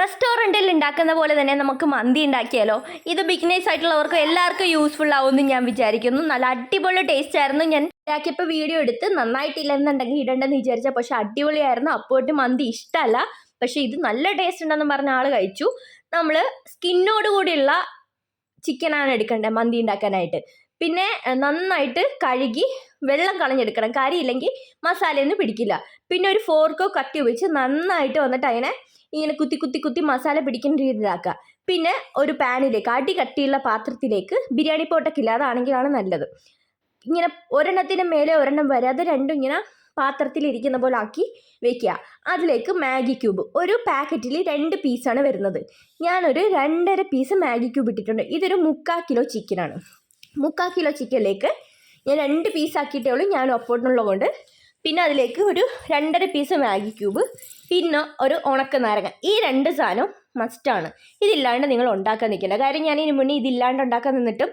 റെസ്റ്റോറന്റിൽ ഉണ്ടാക്കുന്ന പോലെ തന്നെ നമുക്ക് മന്തി ഉണ്ടാക്കിയാലോ? ഇത് ബിഗ്നേഴ്സ് ആയിട്ടുള്ളവർക്ക് എല്ലാവർക്കും യൂസ്ഫുൾ ആവുമെന്ന് ഞാൻ വിചാരിക്കുന്നു. നല്ല അടിപൊളി ടേസ്റ്റ് ആയിരുന്നു. ഞാൻ ഉണ്ടാക്കിയപ്പോൾ വീഡിയോ എടുത്ത് നന്നായിട്ടില്ലെന്നുണ്ടെങ്കിൽ ഇടണ്ടെന്ന് വിചാരിച്ച പക്ഷേ അടിപൊളിയായിരുന്നു. അപ്പോട്ട് മന്തി ഇഷ്ടമല്ല പക്ഷെ ഇത് നല്ല ടേസ്റ്റ് ഉണ്ടെന്ന് പറഞ്ഞ ആൾ കഴിച്ചു. നമ്മൾ സ്കിന്നോട് കൂടിയുള്ള ചിക്കനാണ് എടുക്കേണ്ടത് മന്തി ഉണ്ടാക്കാനായിട്ട്. പിന്നെ നന്നായിട്ട് കഴുകി വെള്ളം കളഞ്ഞെടുക്കണം. കാര്യമില്ലെങ്കിൽ മസാലയൊന്നും പിടിക്കില്ല. പിന്നെ ഒരു ഫോർക്കോ കത്തി ഉപയോഗിച്ച് നന്നായിട്ട് വന്നിട്ട് അതിനെ ഇങ്ങനെ കുത്തി കുത്തി കുത്തി മസാല പിടിക്കുന്ന രീതിയിലാക്കുക പിന്നെ ഒരു പാനിലേക്ക് അടി കട്ടിയുള്ള പാത്രത്തിലേക്ക് ബിരിയാണി പോട്ടൊക്കെ ഇല്ലാതാണെങ്കിലാണ് നല്ലത്. ഇങ്ങനെ ഒരെണ്ണത്തിന് മേലെ ഒരെണ്ണം വരെ അത് രണ്ടും ഇങ്ങനെ പാത്രത്തിൽ ഇരിക്കുന്ന പോലെ ആക്കി വെക്കുക. അതിലേക്ക് മാഗി ക്യൂബ് ഒരു പാക്കറ്റിൽ രണ്ട് പീസാണ് വരുന്നത്. ഞാനൊരു രണ്ടര പീസ് മാഗി ക്യൂബ് ഇട്ടിട്ടുണ്ട്. ഇതൊരു മുക്കാൽ കിലോ ചിക്കനാണ്. മുക്കാൽ കിലോ ചിക്കനിലേക്ക് ഞാൻ രണ്ട് പീസ് ആക്കിയിട്ടേ ഉള്ളൂ. ഞാൻ ഒപ്പോട്ടുള്ളത് കൊണ്ട് പിന്നെ അതിലേക്ക് ഒരു രണ്ടര പീസ് മാഗി ക്യൂബ് പിന്നെ ഒരു ഉണക്ക നാരങ്ങ. ഈ രണ്ട് സാധനം മസ്റ്റാണ് ഇതില്ലാണ്ട് നിങ്ങൾ ഉണ്ടാക്കാൻ നിൽക്കില്ല കാര്യം ഞാൻ ഇതിന് മുന്നേ ഇതില്ലാണ്ട് ഉണ്ടാക്കാൻ നിന്നിട്ടും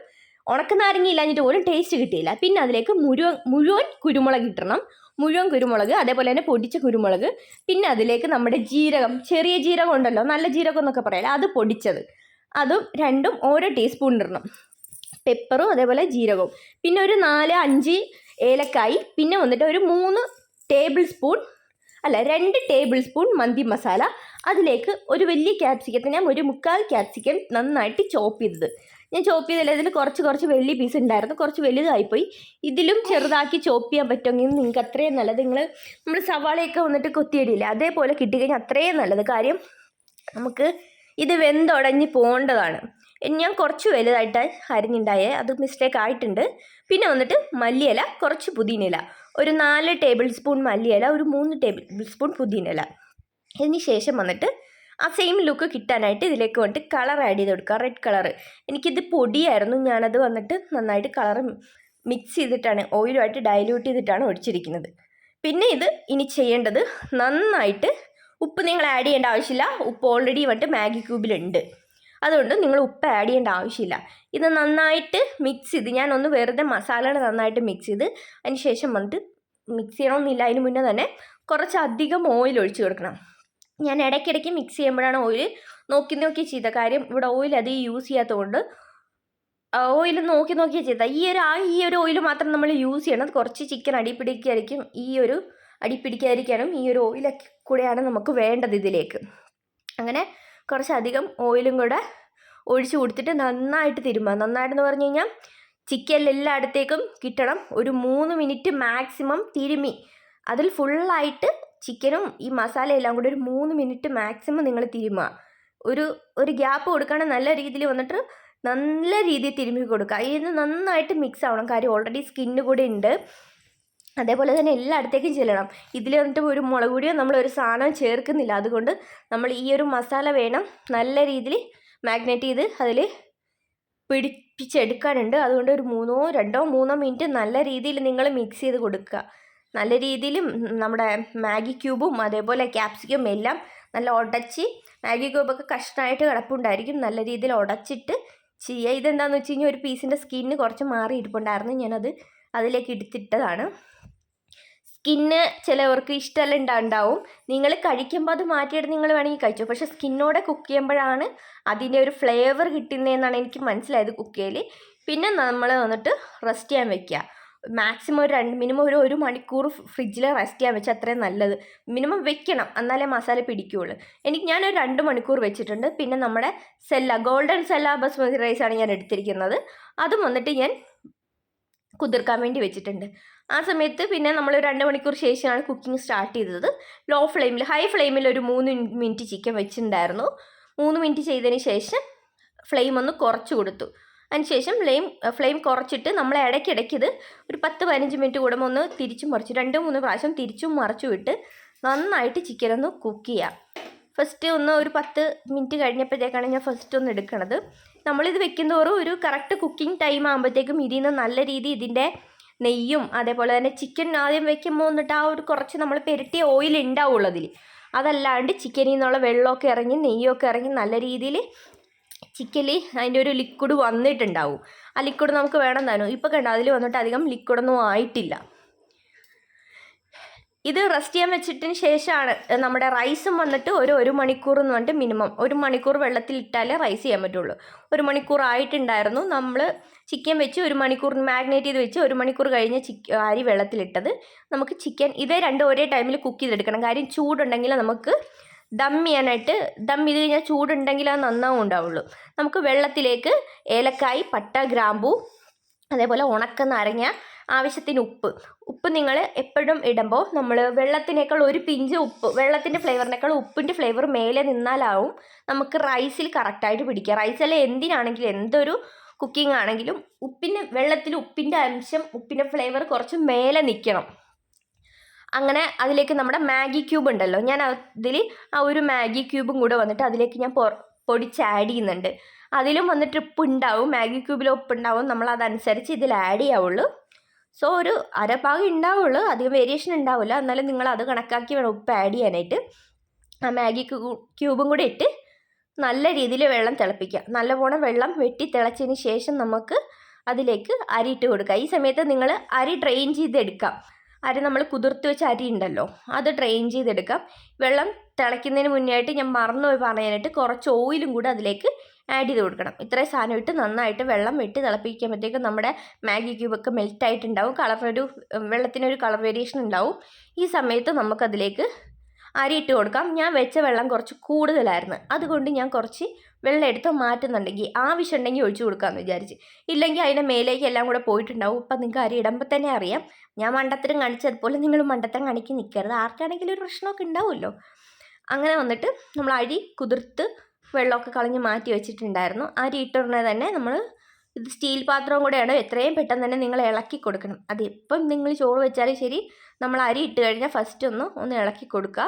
ഉണക്ക നാരങ്ങ ഇല്ലാഞ്ഞിട്ട് പോലും ടേസ്റ്റ് കിട്ടിയില്ല. പിന്നെ അതിലേക്ക് മുഴുവൻ മുഴുവൻ കുരുമുളക് ഇട്ടണം മുഴുവൻ കുരുമുളക് അതേപോലെ തന്നെ പൊടിച്ച കുരുമുളക്. പിന്നെ അതിലേക്ക് നമ്മുടെ ജീരകം ചെറിയ ജീരകം ഉണ്ടല്ലോ നല്ല ജീരകം എന്നൊക്കെ പറയാം അത് പൊടിച്ചത്. അതും രണ്ടും ഓരോ ടീസ്പൂൺ ഇടണം. പെപ്പറും അതേപോലെ ജീരകവും. പിന്നെ ഒരു നാല് അഞ്ച് ഏലക്കായി പിന്നെ വന്നിട്ട് ഒരു മൂന്ന് ടേബിൾ സ്പൂൺ അല്ല രണ്ട് ടേബിൾ സ്പൂൺ മന്തി മസാല. അതിലേക്ക് ഒരു വലിയ ക്യാപ്സിക്കത്തെ ഞാൻ ഒരു മുക്കാൽ ക്യാപ്സിക്കൻ നന്നായിട്ട് ചോപ്പ് ചെയ്തത്. ഞാൻ ചോപ്പ് ചെയ്തില്ല ഇതിൽ കുറച്ച് കുറച്ച് വലിയ പീസ് ഉണ്ടായിരുന്നു. കുറച്ച് വലുതായിപ്പോയി. ഇതിലും ചെറുതാക്കി ചോപ്പ് ചെയ്യാൻ പറ്റുമെങ്കിൽ നിങ്ങൾക്ക് അത്രയും നല്ലത്. നിങ്ങൾ നമ്മൾ സവാളയൊക്കെ വന്നിട്ട് കൊത്തിയിടില്ല അതേപോലെ കിട്ടിക്കഴിഞ്ഞാൽ അത്രയും നല്ലത്. കാര്യം നമുക്ക് ഇത് വെന്തുടഞ്ഞ് പോകേണ്ടതാണ്. ഞാൻ കുറച്ച് വലുതായിട്ട് അരിഞ്ഞുണ്ടായേ അത് മിസ്റ്റേക്ക് ആയിട്ടുണ്ട്. പിന്നെ വന്നിട്ട് മല്ലിയില കുറച്ച് പുതിനയില. ഒരു നാല് ടേബിൾ സ്പൂൺ മല്ലിയില ഒരു മൂന്ന് ടേബിൾ സ്പൂൺ പുതിനയില. ഇതിന് ശേഷം വന്നിട്ട് ആ സെയിം ലുക്ക് കിട്ടാനായിട്ട് ഇതിലേക്ക് വന്നിട്ട് കളർ ആഡ് ചെയ്ത് കൊടുക്കുക. റെഡ് കളർ എനിക്കിത് പൊടിയായിരുന്നു. ഞാനത് വന്നിട്ട് നന്നായിട്ട് കളർ മിക്സ് ചെയ്തിട്ടാണ് ഓയിലുമായിട്ട് ഡൈല്യൂട്ട് ചെയ്തിട്ടാണ് ഒഴിച്ചിരിക്കുന്നത്. പിന്നെ ഇത് ഇനി ചെയ്യേണ്ടത് നന്നായിട്ട് ഉപ്പ് നിങ്ങൾ ആഡ് ചെയ്യേണ്ട ആവശ്യമില്ല. ഉപ്പ് ഓൾറെഡി വന്നിട്ട് മാഗി ക്യൂബിലുണ്ട് അതുകൊണ്ട് നിങ്ങൾ ഉപ്പ് ആഡ് ചെയ്യേണ്ട ആവശ്യമില്ല. ഇത് നന്നായിട്ട് മിക്സ് ചെയ്ത് ഞാനൊന്ന് വെറുതെ മസാലകൾ നന്നായിട്ട് മിക്സ് ചെയ്ത് അതിന് ശേഷം വന്നിട്ട് മിക്സ് ചെയ്യണമെന്നില്ല അതിന് മുന്നേ തന്നെ കുറച്ചധികം ഓയിൽ ഒഴിച്ച് കൊടുക്കണം. ഞാൻ ഇടയ്ക്കിടയ്ക്ക് മിക്സ് ചെയ്യുമ്പോഴാണ് ഓയിൽ നോക്കി നോക്കി ചെയ്ത കാര്യം. ഇവിടെ ഓയിൽ അധികം യൂസ് ചെയ്യാത്തതുകൊണ്ട് ഓയിൽ നോക്കി നോക്കിയാൽ ചെയ്ത. ഈ ഒരു ആ ഈ ഒരു ഓയിൽ മാത്രം നമ്മൾ യൂസ് ചെയ്യണം. കുറച്ച് ചിക്കൻ അടിപ്പിടിക്കായിരിക്കും ഈ ഒരു അടിപ്പിടിക്കാതിരിക്കാനും ഈ ഒരു ഓയിലൊക്കെ കൂടെയാണ് നമുക്ക് വേണ്ടത് ഇതിലേക്ക്. അങ്ങനെ കുറച്ചധികം ഓയിലും കൂടെ ഒഴിച്ചു കൊടുത്തിട്ട് നന്നായിട്ട് തിരുമ്മുക നന്നായിട്ടെന്ന് പറഞ്ഞു കഴിഞ്ഞാൽ ചിക്കനിൽ എല്ലായിടത്തേക്കും കിട്ടണം. ഒരു മൂന്ന് മിനിറ്റ് മാക്സിമം തിരുമ്മി അതിൽ ഫുള്ളായിട്ട് ചിക്കനും ഈ മസാല എല്ലാം കൂടി ഒരു മൂന്ന് മിനിറ്റ് മാക്സിമം നിങ്ങൾ തിരുമുക ഒരു ഒരു ഗ്യാപ്പ് കൊടുക്കുകയാണെങ്കിൽ നല്ല രീതിയിൽ വന്നിട്ട് നല്ല രീതിയിൽ തിരുമ്മി കൊടുക്കുക ഇത് നന്നായിട്ട് മിക്സ് ആവണം. കാര്യം ഓൾറെഡി സ്കിന്ന് കൂടെ ഉണ്ട്. അതേപോലെ തന്നെ എല്ലായിടത്തേക്കും ചെല്ലണം. ഇതിൽ വന്നിട്ട് ഒരു മുളക് പൊടിയോ നമ്മൾ ഒരു സാധനം ചേർക്കുന്നില്ല. അതുകൊണ്ട് നമ്മൾ ഈ ഒരു മസാല വേണം നല്ല രീതിയിൽ മാഗ്നേറ്റ് ചെയ്ത് അതിൽ പിടിപ്പിച്ചെടുക്കാനുണ്ട്. അതുകൊണ്ട് ഒരു മൂന്നോ രണ്ടോ മൂന്നോ മിനിറ്റ് നല്ല രീതിയിൽ നിങ്ങൾ മിക്സ് ചെയ്ത് കൊടുക്കുക. നല്ല രീതിയിൽ നമ്മുടെ മാഗി ക്യൂബും അതേപോലെ ക്യാപ്സിക്കും എല്ലാം നല്ല ഉടച്ച് മാഗി ക്യൂബൊക്കെ കഷ്ണമായിട്ട് കിടപ്പുണ്ടായിരിക്കും. നല്ല രീതിയിൽ ഉടച്ചിട്ട് ചെയ്യുക ഇതെന്താണെന്ന് വെച്ച് കഴിഞ്ഞാൽ ഒരു പീസിന്റെ സ്കിന്ന് കുറച്ച് മാറി ഇരിപ്പുണ്ടായിരുന്നു ഞാനത് അതിലേക്ക് എടുത്തിട്ടതാണ്. സ്കിന്ന് ചിലവർക്ക് ഇഷ്ടമല്ല ഉണ്ടാവും. നിങ്ങൾ കഴിക്കുമ്പോൾ അത് മാറ്റിയിട്ട് നിങ്ങൾ വേണമെങ്കിൽ കഴിച്ചു. പക്ഷേ സ്കിന്നോടെ കുക്ക് ചെയ്യുമ്പോഴാണ് അതിന്റെ ഒരു ഫ്ലേവർ കിട്ടുന്നതെന്നാണ് എനിക്ക് മനസ്സിലായത് കുക്ക് ചെയ്യൽ പിന്നെ നമ്മൾ വന്നിട്ട് റെസ്റ്റ് ചെയ്യാൻ വെക്കുക. മാക്സിമം ഒരു രണ്ട് മിനിമം ഒരു ഒരു മണിക്കൂർ ഫ്രിഡ്ജിൽ റെസ്റ്റ് ചെയ്യാൻ വെച്ചാൽ അത്രയും നല്ലത്. മിനിമം വെക്കണം എന്നാലേ മസാല പിടിക്കുകയുള്ളൂ. എനിക്ക് ഞാനൊരു രണ്ട് മണിക്കൂർ വെച്ചിട്ടുണ്ട്. പിന്നെ നമ്മുടെ സെല്ല ഗോൾഡൻ സെല്ല ബസ്മതി റൈസാണ് ഞാൻ എടുത്തിരിക്കുന്നത്. അതും വന്നിട്ട് ഞാൻ കുതിർക്കാൻ വേണ്ടി വെച്ചിട്ടുണ്ട്. ആ സമയത്ത് പിന്നെ നമ്മൾ രണ്ട് മണിക്കൂർ ശേഷമാണ് കുക്കിംഗ് സ്റ്റാർട്ട് ചെയ്തത്. ലോ ഫ്ലെയിമിൽ ഹൈ ഫ്ലെയിമിൽ ഒരു മൂന്ന് മിനിറ്റ് ചിക്കൻ വെച്ചിട്ടുണ്ടായിരുന്നു. മൂന്ന് മിനിറ്റ് ചെയ്തതിന് ശേഷം ഫ്ലെയിം ഒന്ന് കുറച്ച് കൊടുത്തു. അതിനുശേഷം ഫ്ലെയിം ഫ്ലെയിം കുറച്ചിട്ട് നമ്മൾ ഇടയ്ക്കിടയ്ക്ക് ഇത് ഒരു പത്ത് പതിനഞ്ച് മിനിറ്റ് കൂടുമ്പോൾ ഒന്ന് തിരിച്ചും മറിച്ചു. രണ്ട് മൂന്ന് പ്രാവശ്യം തിരിച്ചും മറിച്ചു വിട്ട് നന്നായിട്ട് ചിക്കൻ ഒന്ന് കുക്ക് ചെയ്യാം. ഫസ്റ്റ് ഒന്ന് ഒരു പത്ത് മിനിറ്റ് കഴിഞ്ഞപ്പോഴത്തേക്കാണ് ഞാൻ ഫസ്റ്റ് ഒന്ന് എടുക്കണത്. നമ്മളിത് വെക്കുന്നതോറും ഒരു കറക്റ്റ് കുക്കിംഗ് ടൈം ആകുമ്പോഴത്തേക്കും ഇതിൽ നിന്ന് നല്ല രീതി ഇതിന്റെ നെയ്യും അതേപോലെ തന്നെ ചിക്കൻ ആദ്യം വെക്കുമ്പോൾ എന്നിട്ട് ആ ഒരു കുറച്ച് നമ്മൾ പെരട്ടിയ ഓയിൽ ഉണ്ടാവുള്ളൂ അതിൽ അതല്ലാണ്ട് ചിക്കനിൽ നിന്നുള്ള വെള്ളമൊക്കെ ഇറങ്ങി നെയ്യൊക്കെ ഇറങ്ങി നല്ല രീതിയിൽ ചിക്കനിൽ അതിന്റെ ഒരു ലിക്വിഡ് വന്നിട്ടുണ്ടാവും. ആ ലിക്വിഡ് നമുക്ക് വേണം താനും ഇപ്പോൾ കണ്ടോ അതിൽ വന്നിട്ട് അധികം ലിക്വിഡൊന്നും ആയിട്ടില്ല. ഇത് റെസ്റ്റ് ചെയ്യാൻ വെച്ചിട്ടിന് ശേഷമാണ് നമ്മുടെ റൈസും വന്നിട്ട് ഒരു ഒരു മണിക്കൂർ എന്ന് പറഞ്ഞിട്ട് മിനിമം ഒരു മണിക്കൂർ വെള്ളത്തിൽ ഇട്ടാലേ റൈസ് ചെയ്യാൻ പറ്റുള്ളൂ. ഒരു മണിക്കൂർ ആയിട്ടുണ്ടായിരുന്നു. നമ്മൾ ചിക്കൻ വെച്ച് ഒരു മണിക്കൂർ മാഗ്നേറ്റ് ചെയ്ത് വെച്ച് ഒരു മണിക്കൂർ കഴിഞ്ഞ് ചിക്ക അരി വെള്ളത്തിലിട്ടത്. നമുക്ക് ചിക്കൻ ഇതേ രണ്ടും ഒരേ ടൈമിൽ കുക്ക് ചെയ്തെടുക്കണം. കാര്യം ചൂടുണ്ടെങ്കിൽ നമുക്ക് ദം ചെയ്യാനായിട്ട് ദം ചെയ്ത് കഴിഞ്ഞാൽ ചൂടുണ്ടെങ്കിൽ അത് നന്നാവും ഉണ്ടാവുള്ളൂ. നമുക്ക് വെള്ളത്തിലേക്ക് ഏലക്കായി പട്ട ഗ്രാമ്പു അതേപോലെ ഉണക്ക നാരങ്ങ ആവശ്യത്തിന് ഉപ്പ്. ഉപ്പ് നിങ്ങൾ എപ്പോഴും ഇടുമ്പോൾ നമ്മൾ വെള്ളത്തിനേക്കാൾ ഒരു പിഞ്ച് ഉപ്പ് വെള്ളത്തിന്റെ ഫ്ലേവറിനേക്കാൾ ഉപ്പിന്റെ ഫ്ലേവർ മേലെ നിന്നാലാവും നമുക്ക് റൈസിൽ കറക്റ്റായിട്ട് പിടിക്കുക. റൈസല്ല എന്തിനാണെങ്കിലും എന്തൊരു കുക്കിംഗ് ആണെങ്കിലും ഉപ്പിന് വെള്ളത്തിൽ ഉപ്പിന്റെ അംശം ഉപ്പിന്റെ ഫ്ലേവർ കുറച്ച് മേലെ നിൽക്കണം. അങ്ങനെ അതിലേക്ക് നമ്മുടെ മാഗി ക്യൂബ് ഉണ്ടല്ലോ ഞാൻ അതിൽ ആ ഒരു മാഗി ക്യൂബും കൂടെ വന്നിട്ട് അതിലേക്ക് ഞാൻ പൊടിച്ച് ആഡ് ചെയ്യുന്നുണ്ട്. അതിലും വന്നിട്ട് ഉപ്പ് ഉണ്ടാവും മാഗി ക്യൂബിൽ ഉപ്പ് ഉണ്ടാവും നമ്മൾ അതനുസരിച്ച് ഇതിൽ ആഡ് ചെയ്യാവുള്ളൂ. സോ ഒരു അരഭാഗം ഉണ്ടാവുള്ളൂ. അധികം വേരിയേഷൻ ഉണ്ടാവില്ല. എന്നാലും നിങ്ങൾ അത് കണക്കാക്കി വേണം ഉപ്പ് ആഡ് ചെയ്യാനായിട്ട്. ആ മാഗി ക്യൂബും കൂടി ഇട്ട് നല്ല രീതിയിൽ വെള്ളം തിളപ്പിക്കുക. നല്ലപോലെ വെള്ളം വെട്ടി തിളച്ചതിന് ശേഷം നമുക്ക് അതിലേക്ക് അരി ഇട്ട് കൊടുക്കുക. ഈ സമയത്ത് നിങ്ങൾ അരി ഡ്രെയിൻ ചെയ്തെടുക്കാം. അരി നമ്മൾ കുതിർത്ത് വെച്ച അരി ഉണ്ടല്ലോ അത് ഡ്രെയിൻ ചെയ്തെടുക്കാം. വെള്ളം തിളയ്ക്കുന്നതിന് മുന്നേ ആയിട്ട് ഞാൻ മറന്നുപോയി പറയാനായിട്ട് കുറച്ച് ഓയിലും കൂടി അതിലേക്ക് ആഡ് ചെയ്ത് കൊടുക്കണം. ഇത്രയും സാധനം ഇട്ട് നന്നായിട്ട് വെള്ളം വെട്ടി തിളപ്പിക്കുമ്പോഴത്തേക്കും നമ്മുടെ മാഗി ക്യൂബൊക്കെ മെൽറ്റ് ആയിട്ടുണ്ടാവും. കളർ ഒരു വെള്ളത്തിനൊരു കളർ വേരിയേഷൻ ഉണ്ടാവും. ഈ സമയത്ത് നമുക്കതിലേക്ക് അരി ഇട്ട് കൊടുക്കാം. ഞാൻ വെച്ച വെള്ളം കുറച്ച് കൂടുതലായിരുന്നു. അതുകൊണ്ട് ഞാൻ കുറച്ച് വെള്ളം എടുത്ത് മാറ്റുന്നുണ്ടെങ്കിൽ ആവശ്യം ഉണ്ടെങ്കിൽ ഒഴിച്ചു കൊടുക്കാമെന്ന് വിചാരിച്ച്. ഇല്ലെങ്കിൽ അതിന്റെ മേലേക്ക് എല്ലാം കൂടെ പോയിട്ടുണ്ടാവും. ഇപ്പം നിങ്ങൾക്ക് അരി ഇടുമ്പോൾ തന്നെ അറിയാം. ഞാൻ മണ്ടത്തരം കാണിച്ചതുപോലെ നിങ്ങൾ മണ്ടത്തരം കാണിക്ക് നിൽക്കരുത്. ആർക്കാണെങ്കിലും ഒരു പ്രശ്നമൊക്കെ ഉണ്ടാവുമല്ലോ. അങ്ങനെ വന്നിട്ട് നമ്മൾ അരി കുതിർത്ത് വെള്ളമൊക്കെ കളഞ്ഞ് മാറ്റി വെച്ചിട്ടുണ്ടായിരുന്നു. ആ ഇട്ടുടനെ തന്നെ നമ്മൾ ഇത് സ്റ്റീൽ പാത്രവും കൂടെയാണ് എത്രയും പെട്ടെന്ന് തന്നെ നിങ്ങൾ ഇളക്കി കൊടുക്കണം. അത് നിങ്ങൾ ചോറ് വെച്ചാലും ശരി നമ്മൾ അരി ഇട്ട് കഴിഞ്ഞാൽ ഫസ്റ്റ് ഒന്ന് ഒന്ന് ഇളക്കി കൊടുക്കുക.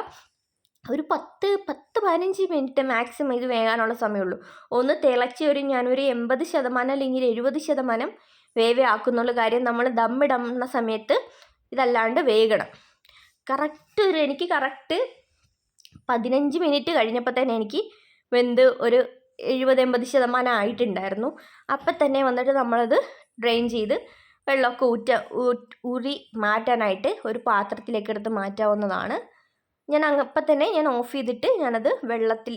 ഒരു പത്ത് പത്ത് പതിനഞ്ച് മിനിറ്റ് മാക്സിമം ഇത് വേകാനുള്ള സമയമുള്ളൂ. ഒന്ന് തിളച്ച് ഒരു ഞാനൊരു എൺപത് ശതമാനം അല്ലെങ്കിൽ എഴുപത് ശതമാനം വേവേ ആക്കുന്നുള്ള കാര്യം നമ്മൾ ദമ്മിടുന്ന സമയത്ത് ഇതല്ലാണ്ട് വേകണം. കറക്റ്റ് ഒരു എനിക്ക് കറക്റ്റ് പതിനഞ്ച് മിനിറ്റ് കഴിഞ്ഞപ്പോൾ തന്നെ എനിക്ക് വെന്ത് ഒരു എഴുപത് എൺപത് ശതമാനം ആയിട്ടുണ്ടായിരുന്നു. അപ്പം തന്നെ വന്നിട്ട് നമ്മളത് ഡ്രെയിൻ ചെയ്ത് വെള്ളമൊക്കെ ഊറ്റ ഊരി മാറ്റാനായിട്ട് ഒരു പാത്രത്തിലേക്ക് എടുത്ത് മാറ്റാവുന്നതാണ്. ഞാൻ അപ്പം തന്നെ ഞാൻ ഓഫ് ചെയ്തിട്ട് ഞാനത് വെള്ളത്തിൽ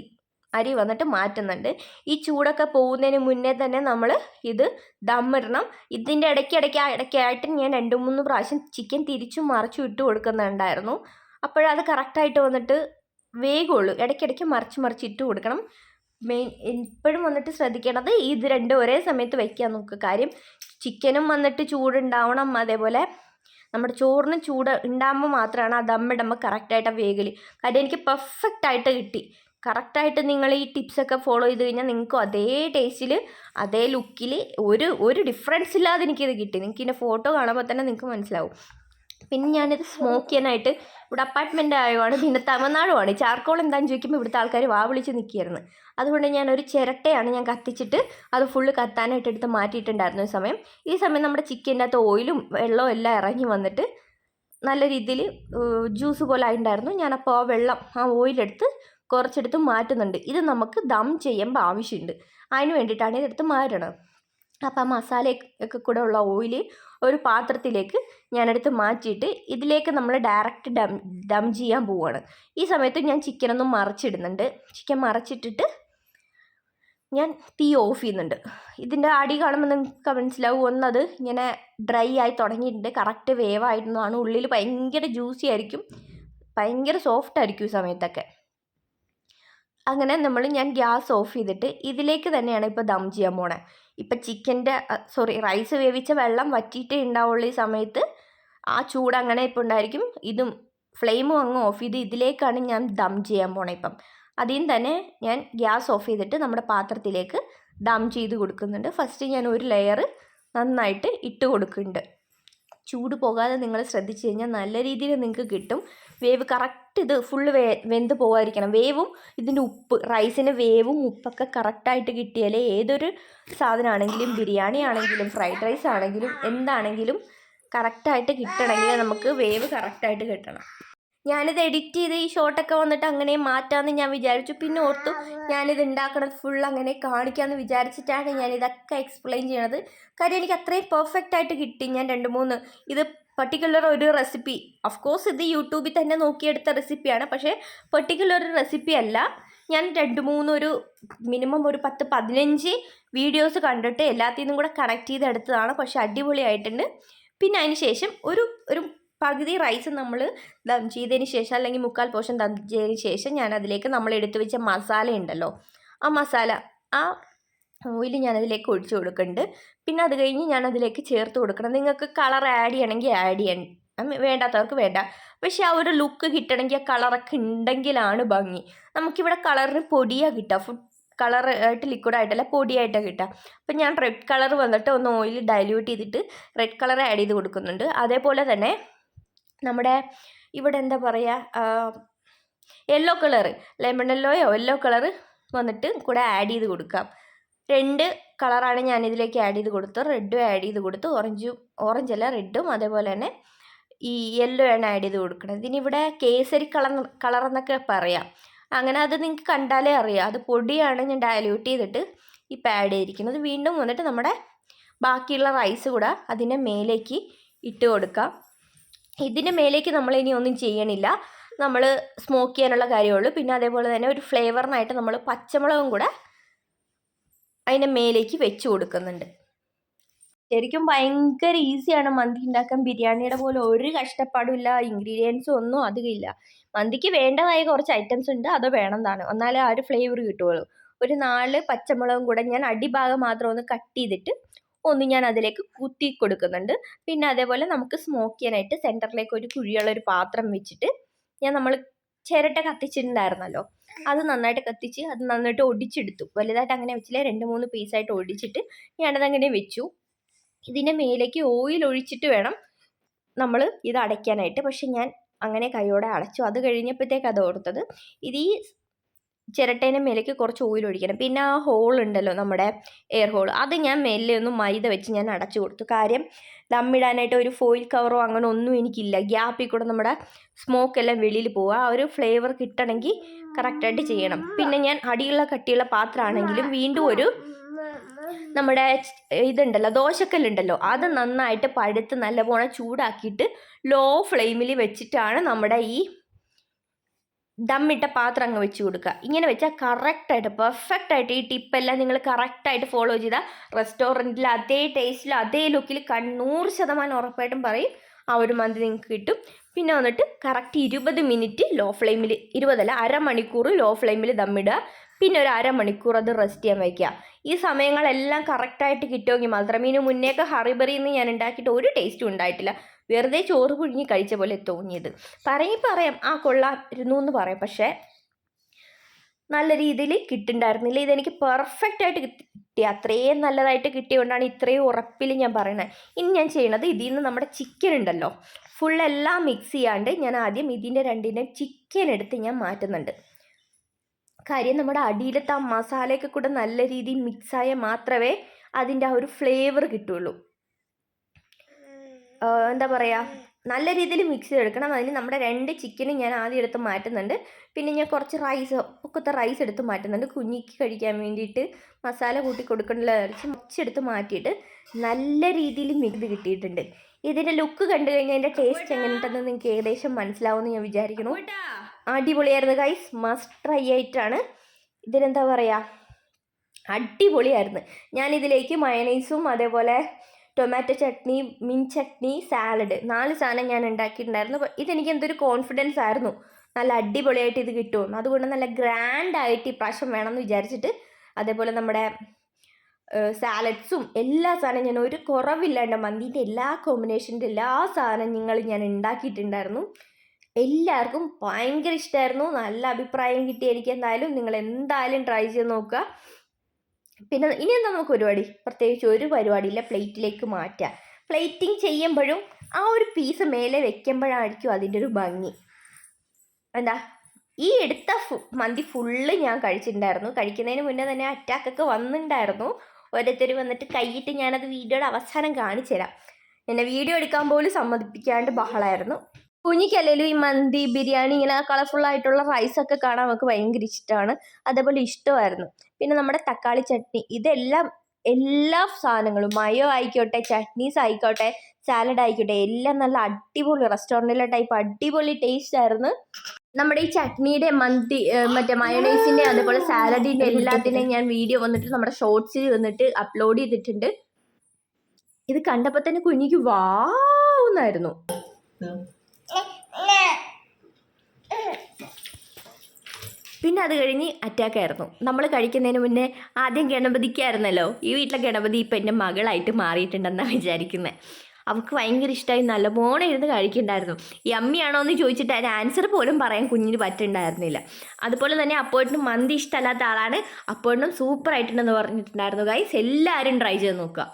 അരി വന്നിട്ട് മാറ്റുന്നുണ്ട്. ഈ ചൂടൊക്കെ പോകുന്നതിന് മുന്നേ തന്നെ നമ്മൾ ഇത് ദമ്മിടണം ഇതിന്റെ ഇടയ്ക്ക് ഇടയ്ക്ക് ഇടയ്ക്കായിട്ട് ഞാൻ രണ്ട് മൂന്ന് പ്രാവശ്യം ചിക്കൻ തിരിച്ചും മറിച്ചും ഇട്ട് കൊടുക്കുന്നുണ്ടായിരുന്നു. അപ്പോഴത് കറക്റ്റായിട്ട് വന്നിട്ട് വേഗമുള്ളൂ. ഇടയ്ക്കിടയ്ക്ക് മറിച്ച് മറിച്ച് ഇട്ട് കൊടുക്കണം. മെയിൻ എപ്പോഴും വന്നിട്ട് ശ്രദ്ധിക്കേണ്ടത് ഇത് രണ്ടും ഒരേ സമയത്ത് വയ്ക്കാൻ നോക്കുക കാര്യം. ചിക്കനും വന്നിട്ട് ചൂടുണ്ടാവണം. അതേപോലെ നമ്മുടെ ചോറിന് ചൂട് ഉണ്ടാകുമ്പോൾ മാത്രമാണ് ആ ദമ്മിടുമ്പോൾ കറക്റ്റായിട്ട് വേഗൽ കാര്യം എനിക്ക് പെർഫെക്റ്റായിട്ട് കിട്ടി. കറക്റ്റായിട്ട് നിങ്ങൾ ഈ ടിപ്സൊക്കെ ഫോളോ ചെയ്ത് കഴിഞ്ഞാൽ നിങ്ങൾക്കും അതേ ടേസ്റ്റിൽ അതേ ലുക്കിൽ ഒരു ഒരു ഡിഫറൻസ് ഇല്ലാതെ എനിക്കിത് കിട്ടി. നിങ്ങൾക്ക് ഇതിന്റെ ഫോട്ടോ കാണുമ്പോൾ തന്നെ നിങ്ങൾക്ക് മനസ്സിലാവും. പിന്നെ ഞാനിത് സ്മോക്ക് ചെയ്യാനായിട്ട് ഇവിടെ അപ്പാർട്ട്മെന്റ് ആയതാണ് പിന്നെ തമിഴ്നാടുമാണ് ചാർക്കോൾ എന്താണെന്ന് ചോദിക്കുമ്പോൾ ഇവിടുത്തെ ആൾക്കാർ വാ വിളിച്ച് നിൽക്കുകയായിരുന്നു അതുകൊണ്ട് ഞാനൊരു ചിരട്ടയാണ് ഞാൻ കത്തിച്ചിട്ട് അത് ഫുള്ള് കത്താനായിട്ട് എടുത്ത് മാറ്റിയിട്ടുണ്ടായിരുന്നു ഈ സമയം. ഈ സമയം നമ്മുടെ ചിക്കന്റെ അകത്ത് ഓയിലും വെള്ളവും എല്ലാം ഇറങ്ങി വന്നിട്ട് നല്ല രീതിയിൽ ജ്യൂസ് പോലെ ആയിട്ടുണ്ടായിരുന്നു. ഞാനപ്പോൾ ആ വെള്ളം ആ ഓയിലെടുത്ത് കുറച്ചെടുത്ത് മാറ്റുന്നുണ്ട്. ഇത് നമുക്ക് ദം ചെയ്യുമ്പോൾ ആവശ്യമുണ്ട്. അതിന് വേണ്ടിയിട്ടാണ് ഇതെടുത്ത് മാറ്റണത്. അപ്പോൾ ആ മസാല ഒക്കെ കൂടെ ഉള്ള ഓയിൽ ഒരു പാത്രത്തിലേക്ക് ഞാനെടുത്ത് മാറ്റിയിട്ട് ഇതിലേക്ക് നമ്മൾ ഡയറക്റ്റ് ഡം ഡം ചെയ്യാൻ പോവുകയാണ് ഈ സമയത്ത് ഞാൻ ചിക്കനൊന്നും മറിച്ചിടുന്നുണ്ട്. ചിക്കൻ മറിച്ചിട്ടിട്ട് ഞാൻ തീ ഓഫ് ചെയ്യുന്നുണ്ട്. ഇതിന്റെ അടി കാണുമ്പോൾ നിങ്ങൾക്ക് മനസ്സിലാവും ഒന്നത് ഇങ്ങനെ ഡ്രൈ ആയി തുടങ്ങിയിട്ടുണ്ട്. കറക്റ്റ് വേവായിരുന്നതാണ് ഉള്ളിൽ ഭയങ്കര ജ്യൂസി ആയിരിക്കും. ഭയങ്കര സോഫ്റ്റ് ആയിരിക്കും ഈ സമയത്തൊക്കെ. അങ്ങനെ നമ്മൾ ഞാൻ ഗ്യാസ് ഓഫ് ചെയ്തിട്ട് ഇതിലേക്ക് തന്നെയാണ് ഇപ്പോൾ ദം ചെയ്യാൻ പോണേ. ഇപ്പം ചിക്കന്റെ സോറി റൈസ് വേവിച്ച വെള്ളം വറ്റിയിട്ടേ ഉണ്ടാവുള്ളൂ ഈ സമയത്ത്. ആ ചൂട് അങ്ങനെ ഇപ്പോൾ ഉണ്ടായിരിക്കും ഇതും ഫ്ലെയിമും അങ്ങ് ഓഫ് ചെയ്ത് ഇതിലേക്കാണ് ഞാൻ ദം ചെയ്യാൻ പോണേ ഇപ്പം. അതിന് തന്നെ ഞാൻ ഗ്യാസ് ഓഫ് ചെയ്തിട്ട് നമ്മുടെ പാത്രത്തിലേക്ക് ദം ചെയ്ത് കൊടുക്കുന്നുണ്ട്. ഫസ്റ്റ് ഞാൻ ഒരു ലെയർ നന്നായിട്ട് ഇട്ട് കൊടുക്കുന്നുണ്ട്. ചൂട് പോകാതെ നിങ്ങൾ ശ്രദ്ധിച്ചു കഴിഞ്ഞാൽ നല്ല രീതിയിൽ നിങ്ങൾക്ക് കിട്ടും. വേവ് കറക്റ്റ് ഇത് ഫുള്ള് വേ വെന്ത് പോകാതിരിക്കണം വേവും ഇതിന്റെ ഉപ്പ് റൈസിന്റെ വേവും ഉപ്പൊക്കെ കറക്റ്റായിട്ട് കിട്ടിയാലേ ഏതൊരു സാധനമാണെങ്കിലും ബിരിയാണി ആണെങ്കിലും ഫ്രൈഡ് റൈസ് ആണെങ്കിലും എന്താണെങ്കിലും കറക്റ്റായിട്ട് കിട്ടണമെങ്കിൽ നമുക്ക് വേവ് കറക്റ്റായിട്ട് കിട്ടണം. ഞാനിത് എഡിറ്റ് ചെയ്ത് ഈ ഷോട്ടൊക്കെ വന്നിട്ട് അങ്ങനെ മാറ്റാമെന്ന് ഞാൻ വിചാരിച്ചു. പിന്നെ ഓർത്തു ഞാനിത് ഉണ്ടാക്കണത് ഫുൾ അങ്ങനെ കാണിക്കാമെന്ന് വിചാരിച്ചിട്ടാണ് ഞാൻ ഇതൊക്കെ എക്സ്പ്ലെയിൻ ചെയ്യണത്. കാര്യം എനിക്ക് അത്രയും പെർഫെക്റ്റ് ആയിട്ട് കിട്ടി ഞാൻ രണ്ട് മൂന്ന്. ഇത് പർട്ടിക്കുലർ ഒരു റെസിപ്പി ഓഫ് കോഴ്സ് ഇത് യൂട്യൂബിൽ തന്നെ നോക്കിയെടുത്ത റെസിപ്പിയാണ് പക്ഷേ പർട്ടിക്കുലർ ഒരു റെസിപ്പി അല്ല. ഞാൻ രണ്ട് മൂന്ന് ഒരു മിനിമം ഒരു പത്ത് പതിനഞ്ച് വീഡിയോസ് കണ്ടിട്ട് എല്ലാത്തിൽ നിന്നും കൂടെ കണക്ട് ചെയ്തെടുത്തതാണ്. പക്ഷേ അടിപൊളിയായിട്ടുണ്ട്. പിന്നെ അതിന് ശേഷം ഒരു ഒരു പകുതി റൈസ് നമ്മൾ ദം ചെയ്തതിന് ശേഷം അല്ലെങ്കിൽ മുക്കാൽ പോർഷൻ ദം ചെയ്തതിന് ശേഷം ഞാൻ അതിലേക്ക് നമ്മൾ എടുത്തു വെച്ച മസാല ഉണ്ടല്ലോ. ആ മസാല ആ ഓയിൽ ഞാനതിലേക്ക് ഒഴിച്ചു കൊടുക്കുന്നുണ്ട് പിന്നെ അത് കഴിഞ്ഞ് ഞാനതിലേക്ക് ചേർത്ത് കൊടുക്കണം. നിങ്ങൾക്ക് കളർ ആഡ് ചെയ്യണമെങ്കിൽ ആഡ് ചെയ്യാൻ വേണ്ടാത്തവർക്ക് വേണ്ട. പക്ഷെ ആ ഒരു ലുക്ക് കിട്ടണമെങ്കിൽ ആ കളറൊക്കെ ഉണ്ടെങ്കിലാണ് ഭംഗി. നമുക്കിവിടെ കളറിന് പൊടിയാണ് കിട്ടുക. ഫുഡ് കളർ ആയിട്ട് ലിക്വിഡ് ആയിട്ടല്ല പൊടിയായിട്ടാണ് കിട്ടുക അപ്പം ഞാൻ റെഡ് കളർ വന്നിട്ട് ഒന്ന് ഓയിൽ ഡൈല്യൂട്ട് ചെയ്തിട്ട് റെഡ് കളർ ആഡ് ചെയ്ത് കൊടുക്കുന്നുണ്ട്. അതേപോലെ തന്നെ നമ്മുടെ ഇവിടെ എന്താ പറയുക യെല്ലോ കളറ് ലെമൺ യെല്ലോയോ യെല്ലോ കളറ് വന്നിട്ട് കൂടെ ആഡ് ചെയ്ത് കൊടുക്കാം. രണ്ട് കളറാണ് ഞാൻ ഇതിലേക്ക് ആഡ് ചെയ്ത് കൊടുത്തത്. റെഡും ആഡ് ചെയ്ത് കൊടുത്ത് ഓറഞ്ചും ഓറഞ്ച് അല്ല റെഡും അതേപോലെ തന്നെ ഈ യെല്ലോ ആണ് ആഡ് ചെയ്ത് കൊടുക്കുന്നത് ഇതിനിവിടെ കേസരി കളർ കളർ എന്നൊക്കെ പറയാം. അങ്ങനെ അത് നിങ്ങൾക്ക് കണ്ടാലേ അറിയാം. അത് പൊടിയാണ് ഞാൻ ഡയല്യൂട്ട് ചെയ്തിട്ട് ഈ പാഡ് ചെയ്തിരിക്കുന്നത് വീണ്ടും വന്നിട്ട് നമ്മുടെ ബാക്കിയുള്ള റൈസ് കൂടെ അതിന്റെ മേലേക്ക് ഇട്ട് കൊടുക്കാം. ഇതിന്റെ മേലേക്ക് നമ്മൾ ഇനി ഒന്നും ചെയ്യണില്ല. നമ്മൾ സ്മോക്ക് ചെയ്യാനുള്ള കാര്യമുള്ളൂ പിന്നെ അതേപോലെ തന്നെ ഒരു ഫ്ലേവറിനായിട്ട് നമ്മൾ പച്ചമുളകും കൂടെ അതിന്റെ മേലേക്ക് വെച്ച് കൊടുക്കുന്നുണ്ട്. ശരിക്കും ഭയങ്കര ഈസിയാണ് മന്തി ഉണ്ടാക്കാൻ ബിരിയാണിയുടെ പോലെ ഒരു കഷ്ടപ്പാടുമില്ല ഇൻഗ്രീഡിയൻസും ഒന്നും അധികം ഇല്ല. മന്തിക്ക് വേണ്ടതായ കുറച്ച് ഐറ്റംസ് ഉണ്ട് അത് വേണമെന്നാണ് എന്നാലേ ആ ഒരു ഫ്ലേവർ കിട്ടുള്ളൂ ഒരു നാല് പച്ചമുളകും കൂടെ ഞാൻ അടിഭാഗം മാത്രം ഒന്ന് കട്ട് ചെയ്തിട്ട് ഒന്ന് ഞാൻ അതിലേക്ക് കുത്തി കൊടുക്കുന്നുണ്ട്. പിന്നെ അതേപോലെ നമുക്ക് സ്മോക്ക് ചെയ്യാനായിട്ട് സെന്ററിലേക്ക് ഒരു കുഴിയുള്ള ഒരു പാത്രം വെച്ചിട്ട് ഞാൻ നമ്മൾ ചിരട്ട കത്തിച്ചിട്ടുണ്ടായിരുന്നല്ലോ. അത് നന്നായിട്ട് കത്തിച്ച് അത് നന്നായിട്ട് ഒടിച്ചെടുത്തു. വലുതായിട്ട് അങ്ങനെ വെച്ചില്ല. രണ്ട് മൂന്ന് പീസായിട്ട് ഒടിച്ചിട്ട് ഞാനതങ്ങനെ വെച്ചു. ഇതിന്റെ മേലേക്ക് ഓയിൽ ഒഴിച്ചിട്ട് വേണം നമ്മൾ ഇത് അടയ്ക്കാനായിട്ട്. പക്ഷെ ഞാൻ അങ്ങനെ കൈയോടെ അടച്ചു. അത് കഴിഞ്ഞപ്പോഴത്തേക്ക് അത് ഓർത്തത്. ഇത് ഈ ചിരട്ടേന്റെ മേലേക്ക് കുറച്ച് ഓയിൽ ഒഴിക്കണം. പിന്നെ ആ ഹോൾ ഉണ്ടല്ലോ നമ്മുടെ എയർ ഹോൾ അത് ഞാൻ മേലിൽ ഒന്ന് മൈദ വെച്ച് ഞാൻ അടച്ചു കൊടുത്തു. കാര്യം ദമ്മിടാനായിട്ട് ഒരു ഫോയിൽ കവറോ അങ്ങനെ ഒന്നും എനിക്കില്ല. ഗ്യാപ്പിൽ കൂടെ നമ്മുടെ സ്മോക്ക് എല്ലാം വെളിയിൽ പോവുക. ആ ഒരു ഫ്ലേവർ കിട്ടണമെങ്കിൽ കറക്റ്റായിട്ട് ചെയ്യണം. പിന്നെ ഞാൻ അടിയുള്ള കട്ടിയുള്ള പാത്രമാണെങ്കിലും വീണ്ടും ഒരു നമ്മുടെ ഇതുണ്ടല്ലോ ദോശക്കല്ലുണ്ടല്ലോ അത് നന്നായിട്ട് പഴുത്ത് നല്ലപോലെ ചൂടാക്കിയിട്ട് ലോ ഫ്ലെയിമിൽ വെച്ചിട്ടാണ് നമ്മുടെ ഈ ദമ്മിട്ട പാത്രം അങ്ങ് വെച്ച് കൊടുക്കുക. ഇങ്ങനെ വെച്ചാൽ കറക്റ്റായിട്ട് പെർഫെക്റ്റ് ആയിട്ട് ഈ ടിപ്പെല്ലാം നിങ്ങൾ കറക്റ്റായിട്ട് ഫോളോ ചെയ്താൽ റെസ്റ്റോറന്റിൽ അതേ ടേസ്റ്റിൽ അതേ ലുക്കിൽ കണ്ണൂറ് ശതമാനം ഉറപ്പായിട്ടും പറയും ആ ഒരു മന്തി നിങ്ങൾക്ക് കിട്ടും. പിന്നെ വന്നിട്ട് കറക്റ്റ് ഇരുപത് മിനിറ്റ് ലോ ഫ്ലെയിമിൽ ഇരുപതല്ല അരമണിക്കൂർ ലോ ഫ്ലെയിമിൽ ദമ്മിടുക. പിന്നെ ഒരു അരമണിക്കൂർ അത് റെസ്റ്റ് ചെയ്യാൻ വയ്ക്കുക. ഈ സമയങ്ങളെല്ലാം കറക്റ്റായിട്ട് കിട്ടുമെങ്കിൽ മാത്രമേ ഇതിന് മുന്നേക്ക് ഹറിബറിന്ന് ഞാൻ ഉണ്ടാക്കിയിട്ട് ഒരു ടേസ്റ്റും ഉണ്ടായിട്ടില്ല. വെറുതെ ചോറ് പുഴുങ്ങി കഴിച്ച പോലെ തോന്നിയത്. പറയും പറയാം ആ കൊള്ളായിരുന്നു എന്ന് പറയാം. പക്ഷേ നല്ല രീതിയിൽ കിട്ടുന്നുണ്ടായിരുന്നില്ല ഇതെനിക്ക് പെർഫെക്റ്റ് ആയിട്ട് കിട്ടി. അത്രയും നല്ലതായിട്ട് കിട്ടിയതുകൊണ്ടാണ് ഇത്രയും ഉറപ്പിൽ ഞാൻ പറയുന്നത്. ഇനി ഞാൻ ചെയ്യണത് ഇതിൽ നിന്ന് നമ്മുടെ ചിക്കൻ ഉണ്ടല്ലോ. ഫുള്ളെല്ലാം മിക്സ് ചെയ്യാണ്ട് ഞാൻ ആദ്യം ഇതിന്റെ രണ്ടിന്റെയും ചിക്കൻ എടുത്ത് ഞാൻ മാറ്റുന്നുണ്ട്. കാര്യം നമ്മുടെ അടിയിലത്തെ ആ മസാലയൊക്കെ കൂടെ നല്ല രീതിയിൽ മിക്സായാൽ മാത്രമേ അതിന്റെ ആ ഒരു ഫ്ലേവർ കിട്ടുള്ളൂ. എന്താ പറയുക നല്ല രീതിയിൽ മിക്സ് ചെയ്തെടുക്കണം. അതിന് നമ്മുടെ രണ്ട് ചിക്കനും ഞാൻ ആദ്യം എടുത്ത് മാറ്റുന്നുണ്ട്. പിന്നെ ഞാൻ കുറച്ച് റൈസ് ഒക്കത്തെ റൈസ് എടുത്ത് മാറ്റുന്നുണ്ട്. കുഞ്ഞിക്ക് കഴിക്കാൻ വേണ്ടിയിട്ട് മസാല കൂട്ടി കൊടുക്കണില്ല കുറച്ചെടുത്ത് മാറ്റിയിട്ട് നല്ല രീതിയിൽ മിക്സ് കിട്ടിയിട്ടുണ്ട്. ഇതിന്റെ ലുക്ക് കണ്ടു കഴിഞ്ഞാൽ അതിന്റെ ടേസ്റ്റ് എങ്ങനെയുണ്ടെന്ന് നിങ്ങൾക്ക് ഏകദേശം മനസ്സിലാവുമെന്ന് ഞാൻ വിചാരിക്കുന്നു. അടിപൊളിയായിരുന്നു ഗൈസ് മസ്റ്റ് ട്രൈ ആയിട്ടാണ്. ഇതിനെന്താ പറയുക അടിപൊളിയായിരുന്നു. ഞാനിതിലേക്ക് മയണൈസും അതേപോലെ ടൊമാറ്റോ ചട്നി മിൻ ചട്നി സാലഡ് നാല് സാധനം ഞാൻ ഉണ്ടാക്കിയിട്ടുണ്ടായിരുന്നു. അപ്പോൾ ഇതെനിക്ക് എന്തൊരു കോൺഫിഡൻസ് ആയിരുന്നു. നല്ല അടിപൊളിയായിട്ട് ഇത് കിട്ടുമെന്ന്. അതുകൊണ്ട് നല്ല ഗ്രാൻഡായിട്ട് ഇപ്രാവശ്യം വേണമെന്ന് വിചാരിച്ചിട്ട് അതേപോലെ നമ്മുടെ സാലഡ്സും എല്ലാ സാധനവും ഞാൻ ഒരു കുറവില്ലാണ്ട് മന്തിന്റെ എല്ലാ കോമ്പിനേഷന്റെ എല്ലാ സാധനങ്ങളും ഞാൻ ഉണ്ടാക്കിയിട്ടുണ്ടായിരുന്നു. എല്ലാവർക്കും ഭയങ്കര ഇഷ്ടമായിരുന്നു നല്ല അഭിപ്രായം കിട്ടി എനിക്ക് എന്തായാലും നിങ്ങൾ എന്തായാലും ട്രൈ ചെയ്ത് നോക്കുക. പിന്നെ ഇനി എന്താ നമുക്ക് പരിപാടി? പ്രത്യേകിച്ച് ഒരു പരിപാടിയില്ല. പ്ലേറ്റിലേക്ക് മാറ്റുക പ്ലേറ്റിംഗ് ചെയ്യുമ്പോഴും ആ ഒരു പീസ് മേലെ വെക്കുമ്പോഴായിരിക്കും അതിന്റെ ഒരു ഭംഗി. എന്താ? ഈ എടുത്ത മന്തി ഫുള്ള് ഞാൻ കഴിച്ചിട്ടുണ്ടായിരുന്നു. കഴിക്കുന്നതിന് മുന്നേ തന്നെ അറ്റാക്കൊക്കെ വന്നിട്ടുണ്ടായിരുന്നു. ഓരോരുത്തർ വന്നിട്ട് കൈയിട്ട് ഞാനത് വീഡിയോയുടെ അവസാനം കാണിച്ചു തരാം. എന്നെ വീഡിയോ എടുക്കാൻ പോലും സമ്മതിപ്പിക്കാണ്ട് ബഹളമായിരുന്നു കുഞ്ഞിക്കല്ലേലും ഈ മന്തി ബിരിയാണി ഇങ്ങനെ കളർഫുൾ ആയിട്ടുള്ള റൈസൊക്കെ കാണാൻ നമുക്ക് ഭയങ്കര ഇഷ്ടമാണ് അതേപോലെ ഇഷ്ടമായിരുന്നു. പിന്നെ നമ്മുടെ തക്കാളി ചട്നി. ഇതെല്ലാം എല്ലാ സാധനങ്ങളും മയോ ആയിക്കോട്ടെ ചട്നീസ് ആയിക്കോട്ടെ സാലഡ് ആയിക്കോട്ടെ എല്ലാം നല്ല അടിപൊളി റെസ്റ്റോറന്റിലെ ടൈപ്പ് അടിപൊളി ടേസ്റ്റ് ആയിരുന്നു. നമ്മുടെ ഈ ചട്നിയുടെ മന്തി മറ്റേ മയോണൈസിന്റെ അതേപോലെ സാലഡിന്റെ എല്ലാത്തിന്റെയും ഞാൻ വീഡിയോ വന്നിട്ട് നമ്മുടെ ഷോർട്സിൽ വന്നിട്ട് അപ്ലോഡ് ചെയ്തിട്ടുണ്ട്. ഇത് കണ്ടപ്പോൾ തന്നെ കുഞ്ഞിക്ക് വാവുന്നായിരുന്നു പിന്നെ അത് കഴിഞ്ഞ് അറ്റാക്ക് ആയിരുന്നു. നമ്മൾ കഴിക്കുന്നതിന് മുന്നേ ആദ്യം ഗണപതിക്കായിരുന്നല്ലോ. ഈ വീട്ടിലെ ഗണപതി ഇപ്പം എന്റെ മകളായിട്ട് മാറിയിട്ടുണ്ടെന്നാണ് വിചാരിക്കുന്നത് അവൾക്ക് ഭയങ്കര ഇഷ്ടമായി നല്ലപോലെ ഇരുന്ന് കഴിക്കുന്നുണ്ടായിരുന്നു ഈ അമ്മിയാണോ എന്ന് ചോദിച്ചിട്ട് അതിന് ആൻസർ പോലും പറയാൻ കുഞ്ഞിന് പറ്റുന്നുണ്ടായിരുന്നില്ല അതുപോലെ തന്നെ അപ്പോഴും മന്തി ഇഷ്ടമല്ലാത്ത ആളാണ്. അപ്പോഴും സൂപ്പർ ആയിട്ടുണ്ടെന്ന് പറഞ്ഞിട്ടുണ്ടായിരുന്നു ഗൈസ് എല്ലാവരും ട്രൈ ചെയ്ത് നോക്കുക.